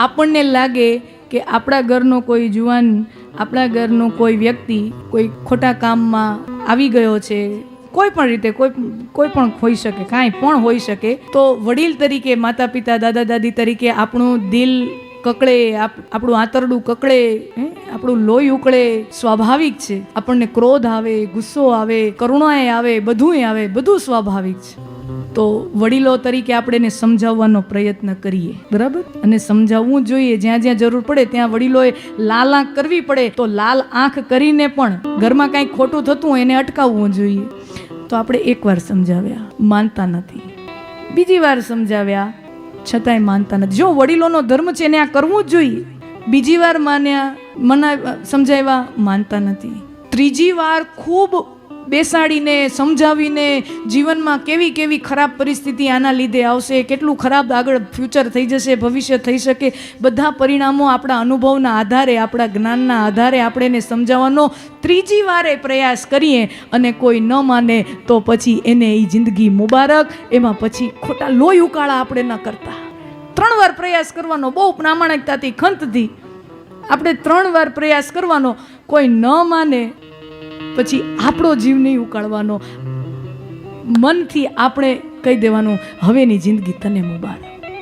આપણને લાગે કે આપણા ઘરનો કોઈ જુવાન, આપણા ઘરનો કોઈ વ્યક્તિ કોઈ ખોટા કામમાં આવી ગયો છે. કોઈ પણ રીતે, કોઈ કોઈ પણ હોઈ શકે, કાંઈ પણ હોઈ શકે. તો વડીલ તરીકે માતા પિતા દાદા, દાદી તરીકે આપણું દિલ આપ, આપણું આંતરડું કકડે હે? આપણું લોહી ઉકળે, સ્વાભાવિક છે. આપણને ક્રોધ આવે, ગુસ્સો આવે, કરુણાએ આવે, બધુંય આવે, બધું સ્વાભાવિક છે. તો વડીલો તરીકે આપણે એને સમજાવવાનો પ્રયત્ન કરીએ. બરાબર? અને સમજાવવું જોઈએ. જ્યાં જ્યાં જરૂર પડે ત્યાં વડીલોએ લાલ આંખ કરવી પડે. તો લાલ આંખ કરીને પણ ઘરમાં કાંઈ ખોટું થતું હોય એને અટકાવવું જોઈએ. તો આપણે એકવાર સમજાવ્યા. માનતા નથી. બીજી વાર સમજાવ્યા. છતાંય માનતા નથી. જો વડીલોનો ધર્મ છે એને આ કરવું જ જોઈએ. બીજી વાર માન્યા મના સમજાવ્યા માનતા નથી. ત્રીજી વાર ખૂબ બેસાડીને, સમજાવીને જીવનમાં કેવી કેવી ખરાબ પરિસ્થિતિ આના લીધે આવશે, કેટલું ખરાબ આગળ ફ્યુચર થઈ જશે, ભવિષ્ય થઈ શકે, બધા પરિણામો આપણા અનુભવના આધારે, આપણા જ્ઞાનના આધારે આપણે એને સમજાવવાનો ત્રીજી વારે પ્રયાસ કરીએ અને કોઈ ન માને તો પછી એને એ જિંદગી મુબારક, એમાં પછી ખોટા લોહી ઉકાળા આપણે ન કરતા. ત્રણ વાર પ્રયાસ કરવાનો, બહુ પ્રામાણિકતાથી, ખંતથી. આપણે ત્રણ વાર પ્રયાસ કરવાનો, કોઈ ન માને પછી આપણો જીવ નહીં ઉકાળવાનો. મનથી આપણે કહી દેવાનું હવેની જિંદગી તને મુબારક.